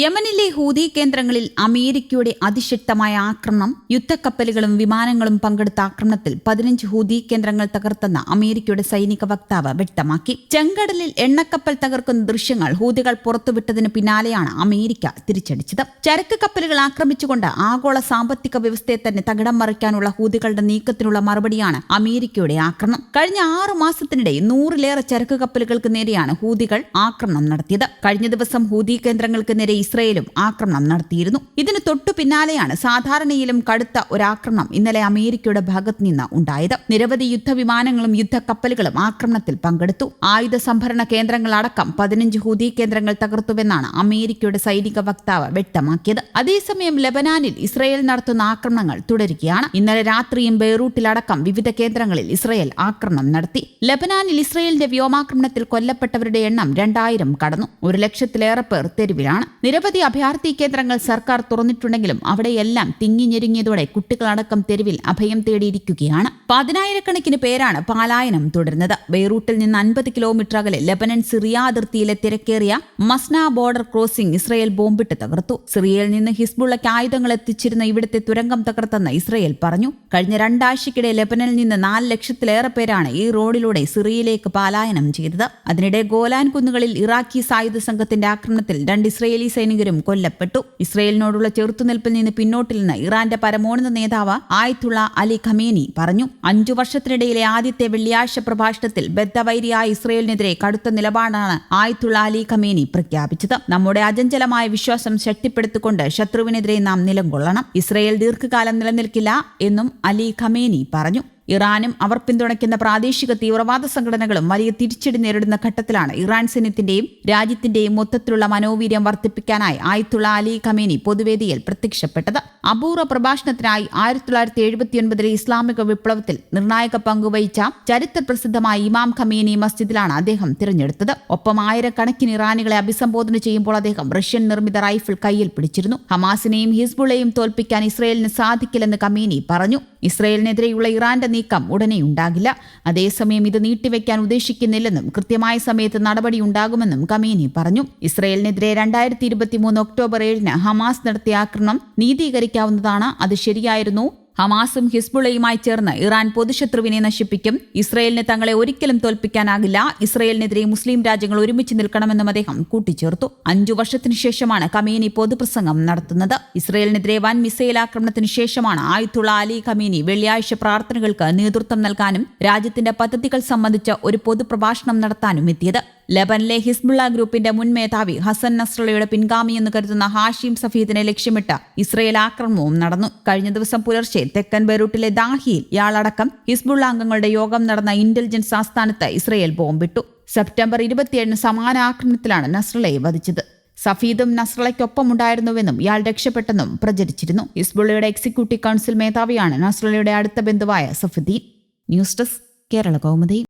യമനിലെ ഹൂതി കേന്ദ്രങ്ങളിൽ അമേരിക്കയുടെ അതിശക്തമായ ആക്രമണം യുദ്ധക്കപ്പലുകളും വിമാനങ്ങളും പങ്കെടുത്ത ആക്രമണത്തിൽ പതിനഞ്ച് ഹൂതി കേന്ദ്രങ്ങൾ തകർത്തെന്ന് അമേരിക്കയുടെ സൈനിക വക്താവ് വ്യക്തമാക്കി. ചെങ്കടലിൽ എണ്ണക്കപ്പൽ തകർക്കുന്ന ദൃശ്യങ്ങൾ ഹൂതികൾ പുറത്തുവിട്ടതിന് പിന്നാലെയാണ് അമേരിക്ക തിരിച്ചടിച്ചത്. ചരക്ക് കപ്പലുകൾ ആക്രമിച്ചുകൊണ്ട് ആഗോള സാമ്പത്തിക വ്യവസ്ഥയെ തന്നെ തകിടം മറിക്കാനുള്ള ഹൂതികളുടെ നീക്കത്തിനുള്ള മറുപടിയാണ് അമേരിക്കയുടെ ആക്രമണം. കഴിഞ്ഞ ആറു മാസത്തിനിടെ നൂറിലേറെ ചരക്ക് കപ്പലുകൾക്ക് നേരെയാണ് ഹൂതികൾ ആക്രമണം നടത്തിയത്. കഴിഞ്ഞ ദിവസം ഹൂതി കേന്ദ്രങ്ങൾക്ക് നേരെ ഇസ്രയേലും ആക്രമണം നടത്തിയിരുന്നു. ഇതിന് തൊട്ടു പിന്നാലെയാണ് സാധാരണയിലും കടുത്ത ഒരാക്രമണം ഇന്നലെ അമേരിക്കയുടെ ഭാഗത്ത് നിന്ന് ഉണ്ടായത്. നിരവധി യുദ്ധവിമാനങ്ങളും യുദ്ധക്കപ്പലുകളും ആക്രമണത്തിൽ പങ്കെടുത്തു. ആയുധ സംഭരണ കേന്ദ്രങ്ങളടക്കം പതിനഞ്ച് ഹൂതി കേന്ദ്രങ്ങൾ തകർത്തുവെന്നാണ് അമേരിക്കയുടെ സൈനിക വക്താവ് വ്യക്തമാക്കിയത്. അതേസമയം ലബനാനിൽ ഇസ്രയേൽ നടത്തുന്ന ആക്രമണങ്ങൾ തുടരുകയാണ്. ഇന്നലെ രാത്രിയും ബെയ്റൂട്ടിലടക്കം വിവിധ കേന്ദ്രങ്ങളിൽ ഇസ്രയേൽ ആക്രമണം നടത്തി. ലബനാനിൽ ഇസ്രയേലിന്റെ വ്യോമാക്രമണത്തിൽ കൊല്ലപ്പെട്ടവരുടെ എണ്ണം രണ്ടായിരം കടന്നു. ഒരു ലക്ഷത്തിലേറെ പേർ തെരുവിലാണ്. നിരവധി അഭയാർത്ഥി കേന്ദ്രങ്ങൾ സർക്കാർ തുറന്നിട്ടുണ്ടെങ്കിലും അവിടെയെല്ലാം തിങ്ങിഞ്ഞെരുങ്ങിയതോടെ കുട്ടികളടക്കം തെരുവിൽ അഭയം തേടിയിരിക്കുകയാണ്. പതിനായിരക്കണക്കിന് പേരാണ് പലായനം തുടരുന്നത്. ബെയ്റൂട്ടിൽ നിന്ന് അൻപത് കിലോമീറ്റർ അകലെ ലെബനൻ സിറിയ അതിർത്തിയിലെ തിരക്കേറിയ മസ്ന ബോർഡർ ക്രോസിംഗ് ഇസ്രയേൽ ബോംബിട്ട് തകർത്തു. സിറിയയിൽ നിന്ന് ഹിസ്ബുള്ളയ്ക്ക് ആയുധങ്ങൾ എത്തിച്ചിരുന്ന ഇവിടുത്തെ തുരങ്കം തകർത്തെന്ന് ഇസ്രയേൽ പറഞ്ഞു. കഴിഞ്ഞ രണ്ടാഴ്ചക്കിടെ ലെബനനിൽ നിന്ന് നാല് ലക്ഷത്തിലേറെ പേരാണ് ഈ റോഡിലൂടെ സിറിയയിലേക്ക് പലായനം ചെയ്തത്. അതിനിടെ ഗോലാൻ കുന്നുകളിൽ ഇറാഖി സായുധ സംഘത്തിന്റെ ആക്രമണത്തിൽ രണ്ട് ഇസ്രയേലി സൈനികരും കൊല്ലപ്പെട്ടു. ഇസ്രയേലിനോടുള്ള ചെറുത്തുനിൽപ്പിൽ നിന്ന് പിന്നോട്ടില്ലെന്ന് ഇറാന്റെ പരമോന്നത നേതാവ് ആയത്തുള്ള അലി ഖമേനി പറഞ്ഞു അഞ്ചു വർഷത്തിനിടയിലെ ആദ്യത്തെ വെള്ളിയാഴ്ച പ്രഭാഷണത്തിൽ ബദ്ധവൈരിയായ ഇസ്രയേലിനെതിരെ കടുത്ത നിലപാടാണ് ആയത്തുള്ള അലി ഖമേനി പ്രഖ്യാപിച്ചത്. നമ്മുടെ അചഞ്ചലമായ വിശ്വാസം ശക്തിപ്പെടുത്തിക്കൊണ്ട് ശത്രുവിനെതിരെ നാം നിലകൊള്ളണം. ഇസ്രയേൽ ദീർഘകാലം നിലനിൽക്കില്ല എന്നും അലി ഖമേനി പറഞ്ഞു. ഇറാനും അവർ പിന്തുണയ്ക്കുന്ന പ്രാദേശിക തീവ്രവാദ സംഘടനകളും വലിയ തിരിച്ചടി നേരിടുന്ന ഘട്ടത്തിലാണ് ഇറാൻ സൈന്യത്തിന്റെയും രാജ്യത്തിന്റെയും മൊത്തത്തിലുള്ള മനോവീര്യം വർദ്ധിപ്പിക്കാനായി ആയത്തുള്ള അലി ഖമേനി പൊതുവേദിയിൽ പ്രത്യക്ഷപ്പെട്ടത്. അപൂർവ പ്രഭാഷണത്തിനായി ആയിരത്തി തൊള്ളായിരത്തി എഴുപത്തിയൊൻപതിലെ ഇസ്ലാമിക വിപ്ലവത്തിൽ നിർണായക പങ്കുവഹിച്ച ചരിത്ര പ്രസിദ്ധമായ ഇമാം ഖമേനി മസ്ജിദിലാണ് അദ്ദേഹം തിരഞ്ഞെടുത്തത്. ഒപ്പം ആയിരക്കണക്കിന് ഇറാനികളെ അഭിസംബോധന ചെയ്യുമ്പോൾ അദ്ദേഹം റഷ്യൻ നിർമ്മിത റൈഫിൾ കയ്യിൽ പിടിച്ചിരുന്നു. ഹമാസിനെയും ഹിസ്ബുളെയും തോൽപ്പിക്കാൻ ഇസ്രയേലിന് സാധിക്കില്ലെന്ന് ഖമേനി പറഞ്ഞു. ഇസ്രയേലിനെതിരെയുള്ള ഇറാന്റെ നീക്കം ഉടനെ ഉണ്ടാകില്ല. അതേസമയം ഇത് നീട്ടിവെക്കാൻ ഉദ്ദേശിക്കുന്നില്ലെന്നും കൃത്യമായ സമയത്ത് നടപടി ഉണ്ടാകുമെന്നും കമീനി പറഞ്ഞു. ഇസ്രയേലിനെതിരെ രണ്ടായിരത്തി ഇരുപത്തിമൂന്ന് ഒക്ടോബർ ഏഴിന് ഹമാസ് നടത്തിയ ആക്രമണം നീതീകരിക്കാവുന്നതാണ്. അത് ശരിയായിരുന്നു. ഹമാസും ഹിസ്ബുളയുമായി ചേർന്ന് ഇറാൻ പൊതുശത്രുവിനെ നശിപ്പിക്കും. ഇസ്രയേലിന് തങ്ങളെ ഒരിക്കലും തോൽപ്പിക്കാനാകില്ല. ഇസ്രയേലിനെതിരെ മുസ്ലിം രാജ്യങ്ങൾ ഒരുമിച്ച് നിൽക്കണമെന്നും അദ്ദേഹം കൂട്ടിച്ചേർത്തു. അഞ്ചു വർഷത്തിനു ശേഷമാണ് കമീനി പൊതുപ്രസംഗം നടത്തുന്നത്. ഇസ്രയേലിനെതിരെ വൻ മിസൈൽ ആക്രമണത്തിന് ശേഷമാണ് ആയുത്തുള്ള അലി കമീനി വെള്ളിയാഴ്ച പ്രാർത്ഥനകൾക്ക് നേതൃത്വം നൽകാനും രാജ്യത്തിന്റെ പദ്ധതികൾ സംബന്ധിച്ച് ഒരു പൊതുപ്രഭാഷണം നടത്താനും എത്തിയത്. ലബനിലെ ഹിസ്ബുള്ള ഗ്രൂപ്പിന്റെ മുൻ മേധാവി ഹസൻ നസ്രളയുടെ പിൻഗാമിയെന്ന് കരുതുന്ന ഹാഷിം സഫീദിനെ ലക്ഷ്യമിട്ട് ഇസ്രയേൽ ആക്രമണവും നടന്നു. കഴിഞ്ഞ ദിവസം പുലർച്ചെ തെക്കൻ ബെറൂട്ടിലെ ദാഹിയിൽ ഇയാളടക്കം ഹിസ്ബുള്ള അംഗങ്ങളുടെ യോഗം നടന്ന ഇന്റലിജൻസ് ആസ്ഥാനത്ത് ഇസ്രയേൽ ബോംബിട്ടു. സെപ്റ്റംബർ ഇരുപത്തിയേഴിന് സമാന ആക്രമണത്തിലാണ് നസ്രളയെ വധിച്ചത്. സഫീദും നസ്രളയ്ക്കൊപ്പമുണ്ടായിരുന്നുവെന്നും ഇയാൾ രക്ഷപ്പെട്ടെന്നും പ്രചരിച്ചിരുന്നു. ഹിസ്ബുള്ളയുടെ എക്സിക്യൂട്ടീവ് കൗൺസിൽ മേധാവിയാണ് നസ്രളയുടെ അടുത്ത ബന്ധുവായ സഫുദ്ദീൻ ന്യൂസ് ഡെസ്ക് കേരള കൗമുദി.